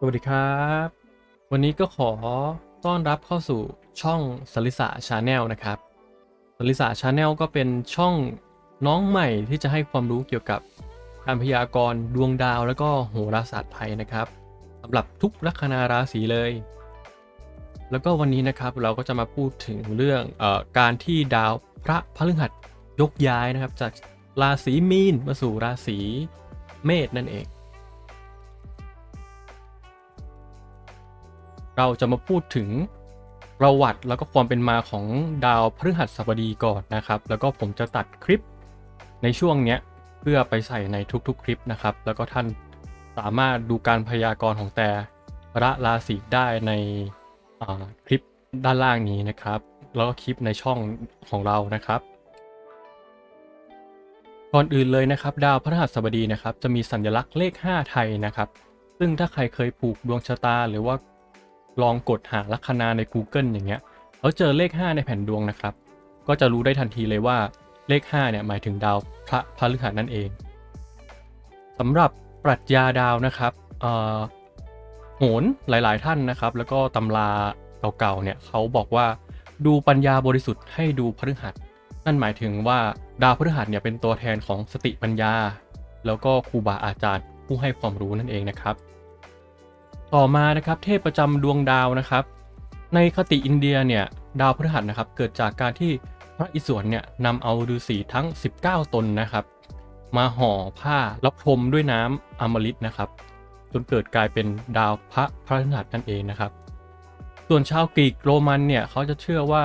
สวัสดีครับ วันนี้ก็ขอต้อนรับเข้าสู่ช่องสลิสาชาแนลนะครับสลิสาชาแนลก็เป็นช่องน้องใหม่ที่จะให้ความรู้เกี่ยวกับการพยากรณ์ดวงดาวแล้วก็โหราศาสตร์ไทยนะครับสำหรับทุกลัคนาราศีเลย แล้วก็วันนี้นะครับเราก็จะมาพูดถึงเรื่องออการที่ดาวพระพฤหัสยกย้ายนะครับ จากราศีมีนมาสู่ราศีเมษนั่นเอง เราจะมาพูดถึงประวัติแล้วก็ความเป็นมาของดาวพฤหัสบดีก่อนนะครับ แล้วก็ผมจะตัดคลิปในช่วงเนี้ยเพื่อไปใส่ในทุกๆคลิปนะครับ แล้วก็ท่านสามารถดูการพยากรณ์ของแต่ละราศีได้ในคลิปด้านล่างนี้นะครับ แล้วก็คลิปในช่องของเรานะครับก่อนอื่นเลยนะครับ ดาวพฤหัสบดีนะครับ จะมีสัญลักษณ์เลข 5 ไทยนะครับ ซึ่งถ้าใครเคยผูกดวงชะตาหรือว่า ลองกดหาลัคนาใน Google อย่างเงี้ยแล้วเจอเลข 5 ในแผ่นดวงนะครับ ก็จะรู้ได้ทันทีเลยว่าเลข 5 เนี่ยหมายถึงดาวพระพฤหัสนั่นเองสำหรับปรัชญาดาวนะครับโหนหลาย ๆ ท่านนะครับ แล้วก็ตำราเก่าๆเนี่ยเขาบอกว่าดูปัญญาบริสุทธิ์ให้ดูพฤหัส นั่นหมายถึงว่าดาวพฤหัสเนี่ยเป็นตัวแทนของสติปัญญา แล้วก็ครูบาอาจารย์ผู้ให้ความรู้นั่นเองนะครับ ต่อมานะครับเทพประจำดวงดาวนะครับ ในคติอินเดียเนี่ยดาวพฤหัสนะครับเกิดจากการที่พระอิศวรเนี่ยนำเอาฤาษีทั้ง 19 ตนนะครับ มาห่อผ้าแล้วพรมด้วยน้ำอมฤตนะครับ จนเกิดกลายเป็นดาวพระพฤหัสนั่นเองนะครับ ส่วนชาวกรีกโรมันเนี่ยเขาจะเชื่อว่า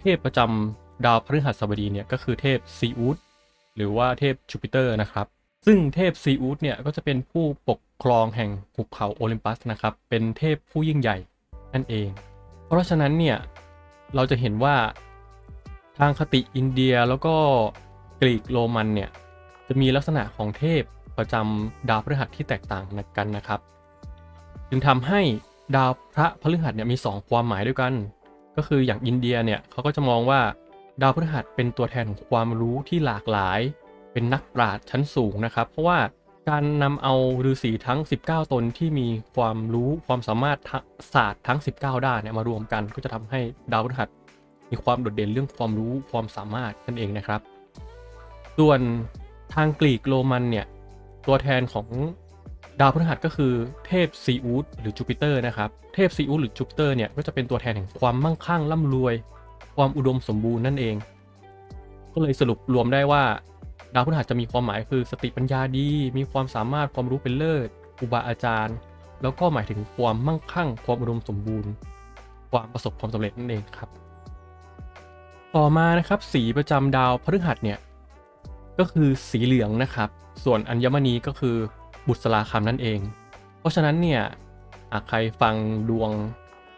เทพประจำดาวพฤหัสบดีเนี่ยก็คือเทพซีอุสหรือว่าเทพจูปิเตอร์นะครับ ซึ่งเทพซีอุสเนี่ยก็จะเป็นผู้ปก ครองแห่งหุบเขาโอลิมปัสนะครับ เป็นเทพผู้ยิ่งใหญ่นั่นเอง เพราะฉะนั้นเนี่ย เราจะเห็นว่าทางคติอินเดียแล้วก็กรีกโรมันเนี่ย จะมีลักษณะของเทพประจำดาวพฤหัสที่แตกต่างกันนะครับ จึงทำให้ดาวพระพฤหัสเนี่ยมี 2 ความหมายด้วยกัน ก็คืออย่างอินเดียเนี่ยเขาก็จะมองว่าดาวพฤหัสเป็นตัวแทนของความรู้ที่หลากหลาย เป็นนักปราชญ์ชั้นสูงนะครับ เพราะว่า การนำเอาฤาษีทั้ง 19 ตนที่มีความรู้ความสามารถศาสตร์ทั้ง 19 ด้านเนี่ยมารวมกันก็จะทำให้ดาวพฤหัสมีความโดดเด่นเรื่องความรู้ความสามารถนั่นเองนะครับ ส่วนทางกรีกโรมันเนี่ยตัวแทนของดาวพฤหัสก็คือเทพซีอุสหรือจูปิเตอร์นะครับ เทพซีอุสหรือจูปิเตอร์เนี่ยก็จะเป็นตัวแทนแห่งความมั่งคั่งร่ำรวย ความอุดมสมบูรณ์นั่นเอง ก็เลยสรุปรวมได้ว่า ดาวพฤหัสจะมีความหมายคือสติปัญญาดี มีความสามารถความรู้เป็นเลิศครูบาอาจารย์ แล้วก็หมายถึงความมั่งคั่ง ความอุดมสมบูรณ์ ความประสบความสำเร็จนั่นเองครับ ต่อมานะครับสีประจำดาวพฤหัสเนี่ยก็คือสีเหลืองนะครับ ส่วนอัญมณีก็คือบุษราคำนั่นเอง เพราะฉะนั้นเนี่ยหากใครฟังดวง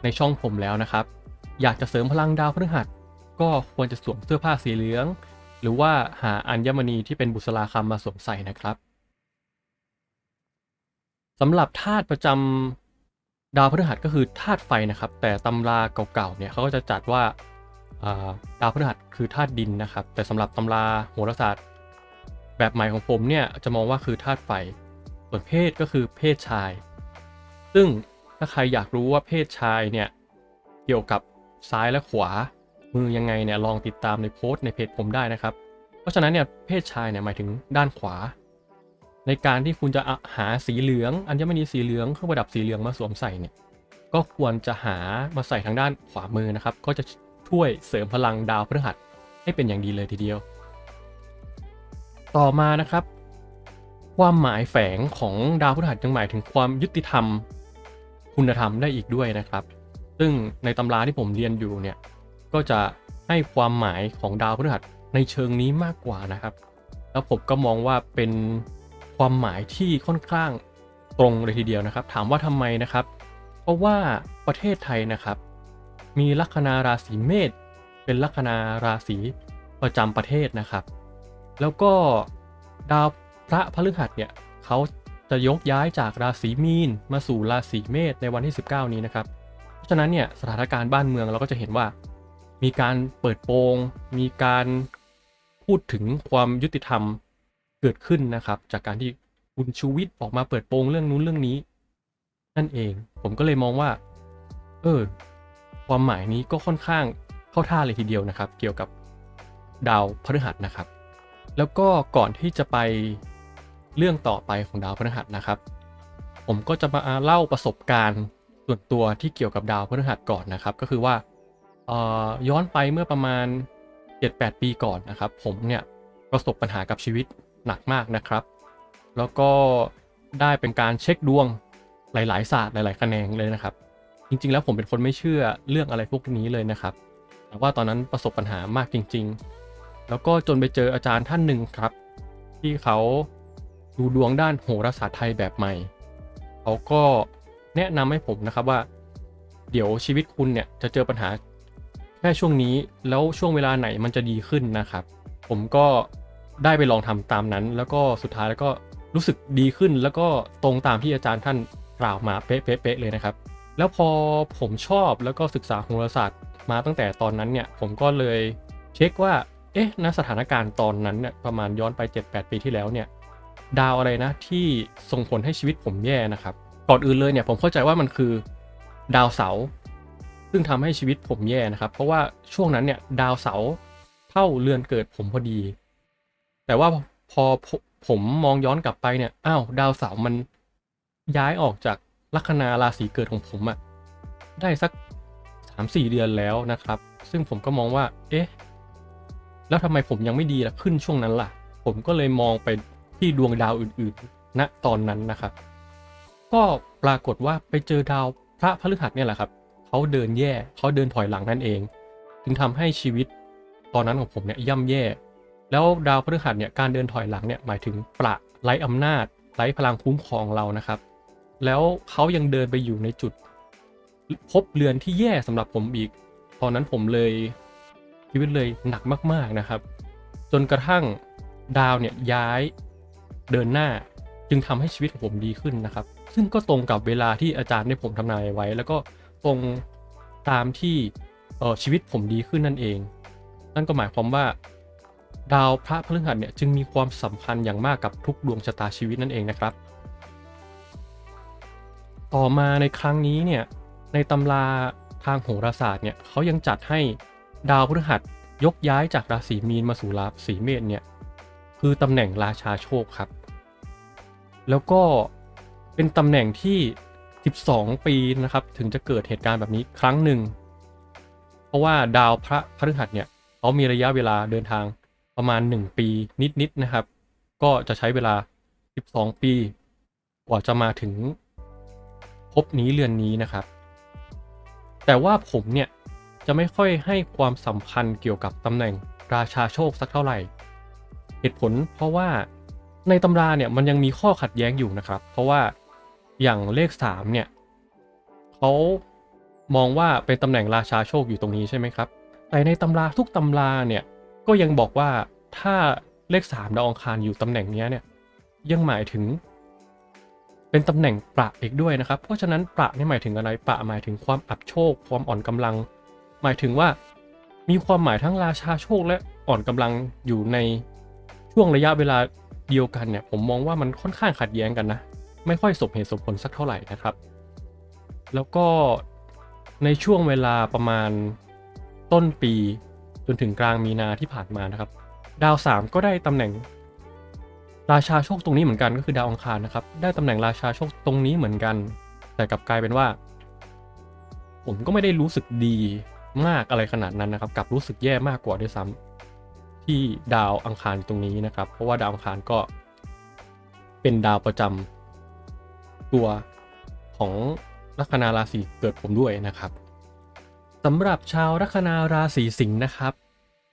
ในช่องผมแล้วนะครับ อยากจะเสริมพลังดาวพฤหัส ก็ควรจะสวมเสื้อผ้าสีเหลือง หรือว่าหาอัญมณีที่เป็นบุษราคำมาสวมใส่นะครับสำหรับธาตุประจำดาวพฤหัสก็คือธาตุไฟนะครับ แต่ตำราเก่าๆเนี่ยเขาก็จะจัดว่าดาวพฤหัสคือธาตุดินนะครับ แต่สำหรับตำราโหราศาสตร์แบบใหม่ของผมเนี่ยจะมองว่าคือธาตุไฟ ส่วนเพศก็คือเพศชาย ซึ่งถ้าใครอยากรู้ว่าเพศชายเนี่ยเกี่ยวกับซ้ายและขวา มือยังไงเนี่ยลองติดตามในโพสต์ในเพจผมได้นะครับ เพราะฉะนั้นเนี่ยเพศชายเนี่ยหมายถึงด้านขวา ในการที่คุณจะหาสีเหลืองอัญมณีสีเหลืองเครื่องประดับสีเหลืองมาสวมใส่เนี่ยก็ควรจะหามาใส่ทางด้านขวามือนะครับ ก็จะช่วยเสริมพลังดาวพฤหัสให้เป็นอย่างดีเลยทีเดียว ต่อมานะครับ ความหมายแฝงของดาวพฤหัสยังหมายถึงความยุติธรรม คุณธรรมได้อีกด้วยนะครับ ซึ่งในตำราที่ผมเรียนอยู่เนี่ย ก็จะให้ความหมายของดาวพฤหัสในเชิงนี้มากกว่านะครับ แล้วผมก็มองว่าเป็นความหมายที่ค่อนข้างตรงเลยทีเดียวนะครับ ถามว่าทำไมนะครับ เพราะว่าประเทศไทยนะครับ มีลัคนาราศีเมษเป็นลัคนาราศีประจำประเทศนะครับ แล้วก็ดาวพระพฤหัสเนี่ยเขาจะยกย้ายจากราศีมีนมาสู่ราศีเมษในวันที่ 19 นี้นะครับ เพราะฉะนั้นเนี่ยสถานการณ์บ้านเมืองเราก็จะเห็นว่า มีการเปิดโปง มีการพูดถึงความยุติธรรมเกิดขึ้นนะครับ จากการที่คุณชูวิทย์ออกมาเปิดโปงเรื่องนู้นเรื่องนี้ นั่นเอง ผมก็เลยมองว่า เออ ความหมายนี้ก็ค่อนข้างเข้าท่าเลยทีเดียวนะครับ เกี่ยวกับดาวพฤหัสนะครับ แล้วก็ก่อนที่จะไปเรื่องต่อไปของดาวพฤหัสนะครับ ผมก็จะมาเล่าประสบการณ์ส่วนตัวที่เกี่ยวกับดาวพฤหัสก่อนนะครับ ก็คือว่า ย้อนไปเมื่อประมาณ 7-8 ปีก่อนนะครับ ผมเนี่ยประสบปัญหากับชีวิตหนักมากนะครับ แล้วก็ได้เป็นการเช็คดวงหลาย ๆ ศาสตร์หลาย ๆ แขนงเลยนะครับ จริง ๆ แล้วผมเป็นคนไม่เชื่อเรื่องอะไรพวกนี้เลยนะครับ แต่ว่าตอนนั้นประสบปัญหามากจริง ๆ แล้วก็จนไปเจออาจารย์ท่านหนึ่งครับ ที่เขาดูดวงด้านโหราศาสตร์ไทยแบบใหม่ เขาก็แนะนำให้ผมนะครับว่า เดี๋ยวชีวิตคุณเนี่ยจะเจอปัญหา แค่ช่วงนี้แล้วช่วงเวลาไหนมันจะดีขึ้นนะครับ ผมก็ได้ไปลองทำตามนั้น แล้วก็สุดท้ายแล้วก็รู้สึกดีขึ้น แล้วก็ตรงตามที่อาจารย์ท่านกล่าวมาเป๊ะๆๆเลยนะครับ แล้วพอผมชอบแล้วก็ศึกษาโหราศาสตร์มาตั้งแต่ตอนนั้นเนี่ยผมก็เลยเช็คว่าเอ๊ะณสถานการณ์ตอนนั้นเนี่ยประมาณย้อนไป 7-8 ปีที่แล้วเนี่ยดาวอะไรนะที่ส่งผลให้ชีวิตผมแย่นะครับก่อนอื่นเลยเนี่ยผมเข้าใจว่ามันคือดาวเสาร์ ซึ่งทำให้ชีวิตผมแย่นะครับ เพราะว่าช่วงนั้นเนี่ยดาวเสาร์เข้าเรือนเกิดผมพอดี แต่ว่าพอผมผมมองย้อนกลับไปเนี่ยอ้าวดาวเสาร์มันย้ายออกจากลัคนาราศีเกิดของผมอะได้สัก3-4 เดือนแล้วนะครับ ซึ่งผมก็มองว่า เอ๊ะ แล้วทำไมผมยังไม่ดีล่ะขึ้นช่วงนั้นล่ะ ผมก็เลยมองไปที่ดวงดาวอื่นๆณตอนนั้นนะครับ ก็ปรากฏว่าไปเจอดาวพระพฤหัสเนี่ยแหละครับ เขาเดินแย่เขาเดินถอยหลังนั่นเอง จึงทำให้ชีวิตตอนนั้นของผมเนี่ยย่ำแย่ แล้วดาวพฤหัสเนี่ยการเดินถอยหลังเนี่ยหมายถึงประไร้อำนาจไร้พลังคุ้มครองเรานะครับ แล้วเขายังเดินไปอยู่ในจุด พบเรือนที่แย่สำหรับผมอีก ตอนนั้นผมเลยชีวิตเลยหนักมากๆนะครับ จนกระทั่งดาวเนี่ยย้ายเดินหน้าจึงทำให้ชีวิตของผมดีขึ้นนะครับ ซึ่งก็ตรงกับเวลาที่อาจารย์ได้ผมทำนายไว้ แล้วก็ ตรงตามที่เออชีวิตผมดีขึ้นนั่นเอง นั่นก็หมายความว่า ดาวพระพฤหัสเนี่ยจึงมีความสำคัญอย่างมากกับทุกดวงชะตาชีวิตนั่นเองนะครับ ต่อมาในครั้งนี้เนี่ยในตำราทางโหราศาสตร์เนี่ยเขายังจัดให้ดาวพฤหัสยกย้ายจากราศีมีนมาสู่ราศีเมษเนี่ยคือตำแหน่งราชาโชคครับ แล้วก็เป็นตำแหน่งที่ 12 ปีนะครับ ถึงจะเกิดเหตุการณ์แบบนี้ครั้งหนึ่ง เพราะว่าดาวพระพฤหัสเนี่ยเขามีระยะเวลาเดินทางประมาณ 1 ปีนิดๆนะครับ ก็จะใช้เวลา 12 ปี กว่าจะมาถึงภพนี้เรือนนี้นะครับ แต่ว่าผมเนี่ยจะไม่ค่อยให้ความสำคัญเกี่ยวกับตำแหน่งราชาโชคสักเท่าไหร่ เหตุผลเพราะว่าในตำราเนี่ยมันยังมีข้อขัดแย้งอยู่นะครับ เพราะว่า อย่างเลข 3 เนี่ยเขามองว่าเป็นตำแหน่งราชาโชคอยู่ตรงนี้ใช่ไหมครับ แต่ในตำราทุกตำราเนี่ยก็ยังบอกว่าถ้าเลข 3 ดาวองคารอยู่ตำแหน่งนี้เนี่ยยังหมายถึง เป็นตำแหน่งประอีกด้วยนะครับ เพราะฉะนั้นประนี่หมายถึงอะไรประหมายถึงความอับโชค ความอ่อนกำลัง หมายถึงว่ามีความหมายทั้งราชาโชคและอ่อนกำลังอยู่ในช่วงระยะเวลาเดียวกันเนี่ยผมมองว่ามันค่อนข้างขัดแย้งกันนะ ไม่ค่อยสมเหตุสมผลสักเท่าไหร่นะครับ แล้วก็ในช่วงเวลาประมาณต้นปีจนถึงกลางมีนาที่ผ่านมานะครับ ดาว 3 ก็ได้ตำแหน่ง ราชาโชคตรงนี้เหมือนกันก็คือดาวอังคารนะครับ ได้ตำแหน่งราชาโชคตรงนี้เหมือนกัน แต่กลับกลายเป็นว่า ผมก็ไม่ได้รู้สึกดีมากอะไรขนาดนั้นนะครับกลับรู้สึกแย่มากกว่าด้วยซ้ำที่ดาวอังคารตรงนี้นะครับ เพราะว่าดาวอังคารก็เป็นดาวประจำ ตัวของลัคนาราศีเกิดผมด้วยนะครับสำหรับชาวลัคนาราศีสิงห์นะครับ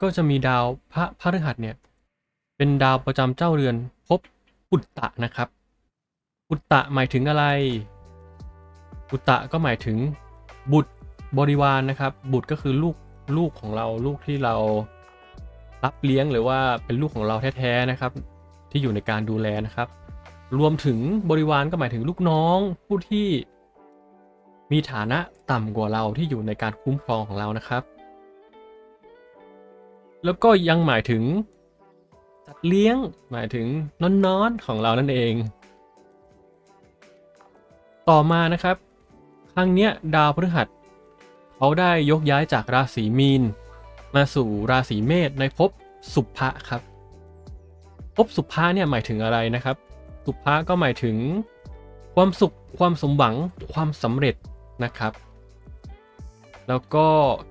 ก็จะมีดาวพระพฤหัสเนี่ยเป็นดาวประจำเจ้าเรือนภพปุตตะนะครับปุตตะหมายถึงอะไรปุตตะก็หมายถึงบุตรบริวารนะครับ บุตรก็คือลูกลูกของเราลูกที่เรารับเลี้ยงหรือว่าเป็นลูกของเราแท้ๆนะครับ ที่อยู่ในการดูแลนะครับ รวมถึงบริวารก็หมายถึงลูกน้อง ผู้ที่มีฐานะต่ำกว่าเราที่อยู่ในการคุ้มครองของเรานะครับ แล้วก็ยังหมายถึงสัตว์เลี้ยงหมายถึงน้อนๆของเรานั่นเอง ต่อมานะครับ ครั้งเนี้ยดาวพฤหัสเขาได้ยกย้ายจากราศีมีน มาสู่ราศีเมษในภพสุภะครับภพสุภะเนี่ยหมายถึงอะไรนะครับ สุภะก็หมายถึง ความสุขความสมหวังความสำเร็จนะครับ แล้วก็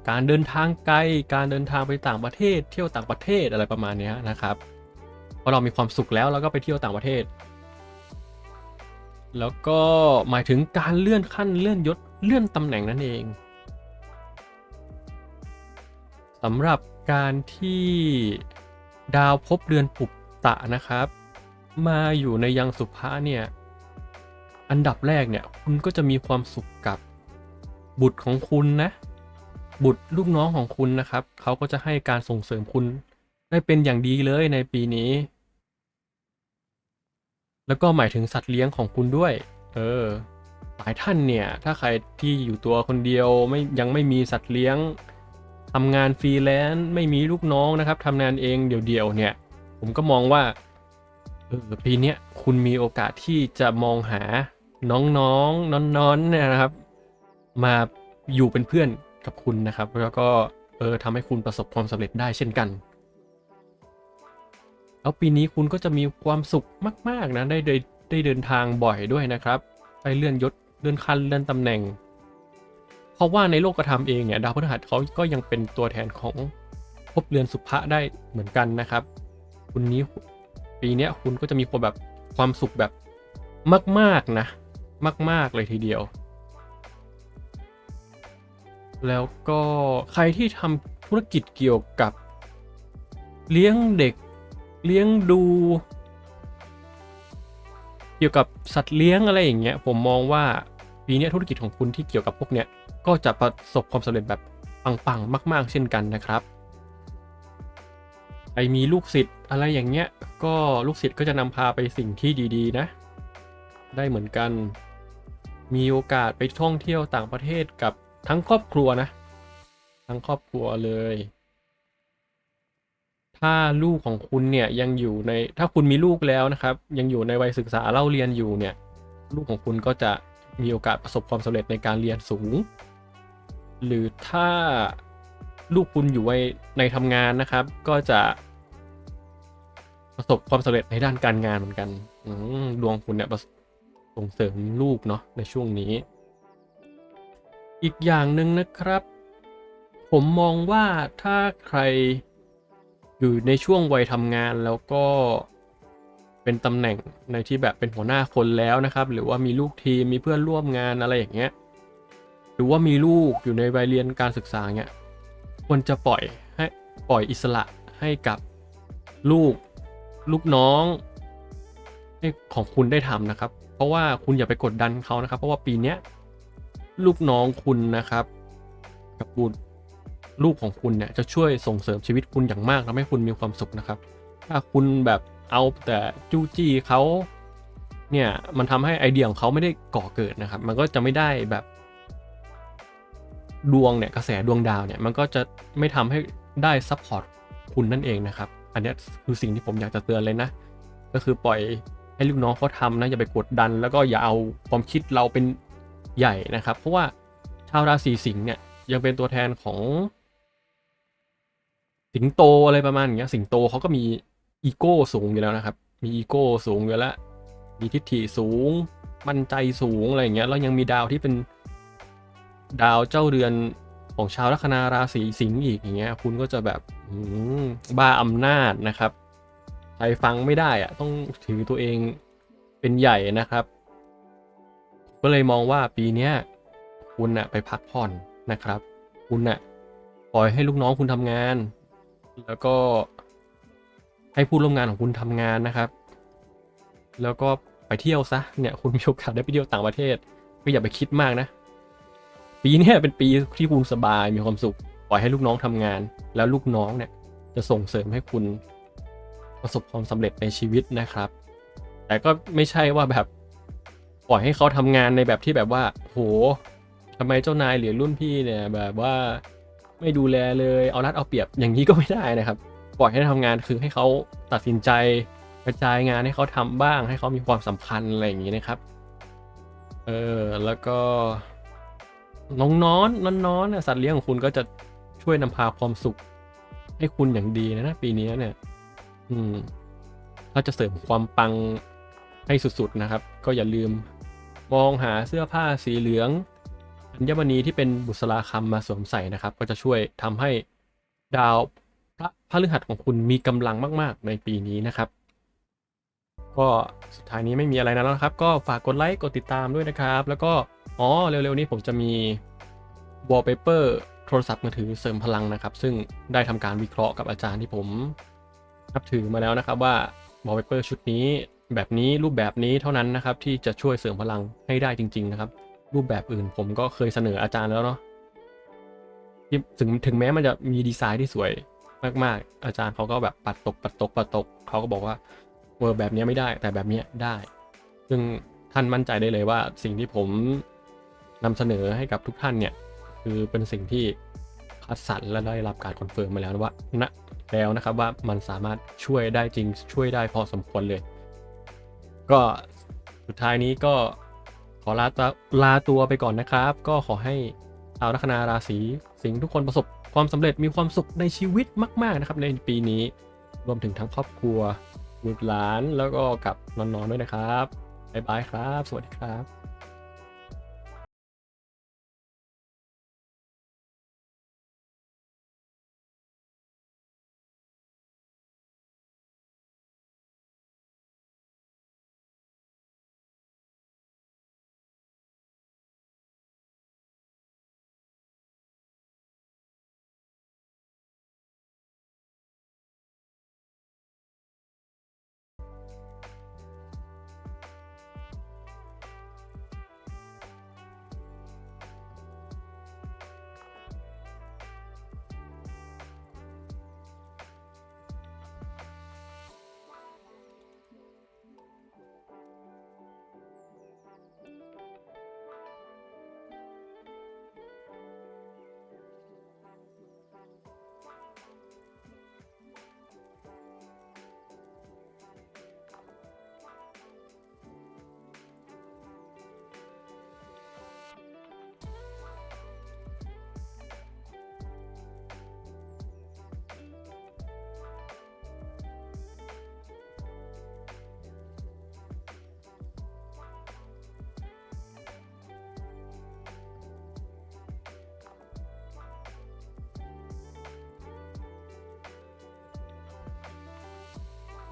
การเดินทางไกลการเดินทางไปต่างประเทศ เที่ยวต่างประเทศอะไรประมาณนี้นะครับพอเรามีความสุขแล้วเราก็ไปเที่ยวต่างประเทศ แล้วก็หมายถึงการเลื่อนขั้นเลื่อนยศเลื่อนตำแหน่งนั่นเองสำหรับการที่ดาวพบเรือนปุบตะนะครับ มาอยู่ในยังสุภะเนี่ย อันดับแรกเนี่ย คุณก็จะมีความสุขกับบุตรของคุณนะ บุตรลูกน้องของคุณนะครับ เขาก็จะให้การส่งเสริมคุณได้เป็นอย่างดีเลยในปีนี้ แล้วก็หมายถึงสัตว์เลี้ยงของคุณด้วย เออ หลายท่านเนี่ย ถ้าใครที่อยู่ตัวคนเดียวไม่ยังไม่มีสัตว์เลี้ยงทำงานฟรีแลนซ์ไม่มีลูกน้องนะครับทำงานเองเดี่ยวๆเนี่ย ผมก็มองว่า เออปีนี้คุณมีโอกาสที่จะมองหาน้องๆน้อนๆเนี่ยนะครับ มาอยู่เป็นเพื่อนกับคุณนะครับ แล้วก็เออทำให้คุณประสบความสำเร็จได้เช่นกัน แล้วปีนี้คุณก็จะมีความสุขมาก ๆนะได้ได้ได้เดินทางบ่อยด้วยนะครับได้เลื่อนยศเลื่อนขั้นเลื่อนตำแหน่ง เพราะว่าในโลกธรรมเองเนี่ยดาวพฤหัสเขาก็ยังเป็นตัวแทนของภพเรือนสุภะได้เหมือนกันนะครับ คุณนี้ ปีนี้คุณก็จะมีความแบบความสุขแบบมาก ๆ นะ มาก ๆ เลยทีเดียว แล้วก็ใครที่ทำธุรกิจเกี่ยวกับ เลี้ยงเด็กเลี้ยงดู เกี่ยวกับสัตว์เลี้ยงอะไรอย่างเงี้ย ผมมองว่าปีนี้ธุรกิจของคุณที่เกี่ยวกับพวกเนี้ยก็จะประสบความสำเร็จแบบปังๆมาก ๆ เช่นกันนะครับ ไอมีลูกศิษย์อะไรอย่างเงี้ย ก็ลูกศิษย์ก็จะนำพาไปสิ่งที่ดีๆนะ ได้เหมือนกันมีโอกาสไปท่องเที่ยวต่างประเทศกับทั้งครอบครัวนะ ทั้งครอบครัวเลย ถ้าลูกของคุณเนี่ยยังอยู่ในถ้าคุณมีลูกแล้วนะครับ ยังอยู่ในวัยศึกษาเล่าเรียนอยู่เนี่ย ลูกของคุณก็จะมีโอกาสประสบความสำเร็จในการเรียนสูง หรือถ้าลูกคุณอยู่ในในทำงานนะครับ ก็จะ ประสบความสำเร็จในด้านการงานเหมือนกันดวงคุณเนี่ยประสส่งเสริมลูกเนาะในช่วงนี้ อีกอย่างหนึ่งนะครับ ผมมองว่าถ้าใครอยู่ในช่วงวัยทำงานแล้วก็เป็นตำแหน่งในที่แบบเป็นหัวหน้าคนแล้วนะครับ หรือว่ามีลูกทีมมีเพื่อนร่วมงานอะไรอย่างเงี้ยหรือว่ามีลูกอยู่ในวัยเรียนการศึกษาเงี้ยควรจะปล่อยให้ปล่อยอิสระให้กับลูก ลูกน้องของคุณได้ทำนะครับ เพราะว่าคุณอย่าไปกดดันเขานะครับ เพราะว่าปีเนี้ยลูกน้องคุณนะครับ กับบุตรลูกของคุณเนี่ยจะช่วยส่งเสริมชีวิตคุณอย่างมากทำให้คุณมีความสุขนะครับ ถ้าคุณแบบเอาแต่จู้จี้เขาเนี่ยมันทำให้ไอเดียของเขาไม่ได้ก่อเกิดนะครับ มันก็จะไม่ได้แบบ ดวงเนี่ยกระแสดวงดาวเนี่ยมันก็จะไม่ทำให้ได้ซัพพอร์ตคุณนั่นเองนะครับ อันนี้คือสิ่งที่ผมอยากจะเตือนเลยนะ ก็คือปล่อยให้ลูกน้องเขาทำนะอย่าไปกดดัน แล้วก็อย่าเอาความคิดเราเป็นใหญ่นะครับ เพราะว่าชาวราศีสิงห์เนี่ยยังเป็นตัวแทนของ สิงโตอะไรประมาณอย่างเงี้ย สิงโตเขาก็มีอีโก้สูงอยู่แล้วนะครับ มีอีโก้สูงอยู่แล้ว มีทิฐิสูง มั่นใจสูงอะไรอย่างเงี้ย แล้วยังมีดาวที่เป็นดาวเจ้าเรือน ของชาวลัคนาราศีสิงห์อีกอย่างเงี้ย คุณก็จะแบบบ้าอำนาจนะครับ ใครฟังไม่ได้อะต้องถือตัวเองเป็นใหญ่นะครับ ก็เลยมองว่าปีเนี้ยคุณน่ะไปพักผ่อนนะครับ คุณน่ะปล่อยให้ลูกน้องคุณทำงาน แล้วก็ให้ผู้ร่วมงานของคุณทำงานนะครับ แล้วก็ไปเที่ยวซะเนี่ยคุณมีโอกาสได้ไปเที่ยวต่างประเทศก็อย่าไปคิดมากนะ ปีนี้เป็นปีที่คุณสบายมีความสุข ปล่อยให้ลูกน้องทำงาน แล้วลูกน้องเนี่ยจะส่งเสริมให้คุณประสบความสำเร็จในชีวิตนะครับ แต่ก็ไม่ใช่ว่าแบบปล่อยให้เขาทำงานในแบบที่แบบว่า โหทำไมเจ้านายหรือรุ่นพี่เนี่ยแบบว่าไม่ดูแลเลยเอารัดเอาเปรียบอย่างนี้ก็ไม่ได้นะครับปล่อยให้ทำงานคือให้เขาตัดสินใจกระจายงานให้เขาทำบ้าง ให้เขามีความสำคัญอะไรอย่างนี้นะครับ เออแล้วก็ น้องน้อนน้อนน้อนน่ะสัตว์เลี้ยงของคุณก็จะช่วยนำพาความสุข ให้คุณอย่างดีนะนะปีนี้เนี่ย อืมถ้าจะเสริมความปังให้สุดๆนะครับ ก็อย่าลืมมองหาเสื้อผ้าสีเหลืองอัญมณีที่เป็นบุษราคำมาสวมใส่นะครับ ก็จะช่วยทำให้ดาวพระพฤหัสของคุณมีกำลังมาก ๆ ในปีนี้นะครับก็สุดท้ายนี้ไม่มีอะไรแล้วครับ ก็ฝากกดไลค์กดติดตามด้วยนะครับ แล้วก็ อ๋อ เร็วๆนี้ผมจะมี wallpaper โทรศัพท์มือถือเสริมพลังนะครับ ซึ่งได้ทำการวิเคราะห์กับอาจารย์ที่ผมนับถือมาแล้วนะครับว่า wallpaper ชุดนี้แบบนี้รูปแบบนี้เท่านั้นนะครับที่จะช่วยเสริมพลังให้ได้จริง ๆ นะครับ รูปแบบอื่นผมก็เคยเสนออาจารย์แล้วเนาะถึงถึงแม้มันจะมีดีไซน์ที่สวยมากๆ อาจารย์เขาก็แบบปัดตกปัดตกปัดตกเขาก็บอกว่าเวอร์แบบนี้ไม่ได้แต่แบบนี้ได้ ซึ่งท่านมั่นใจได้เลยว่าสิ่งที่ผม นำเสนอให้กับทุกท่านเนี่ย คือเป็นสิ่งที่คัดสรรและได้รับการคอนเฟิร์มมาแล้วนะว่าณแล้วนะครับว่ามันสามารถช่วยได้จริงช่วยได้พอสมควรเลย ก็สุดท้ายนี้ก็ขอลาตวลาตัวไปก่อนนะครับ ก็ขอให้ชาวลัคนาราศีสิงห์ทุกคนประสบความสำเร็จมีความสุขในชีวิตมาก ๆนะครับ ในปีนี้รวมถึงทั้งครอบครัวบุตรหลานแล้วก็กับน้องๆด้วยนะครับบ๊ายบายครับ สวัสดีครับ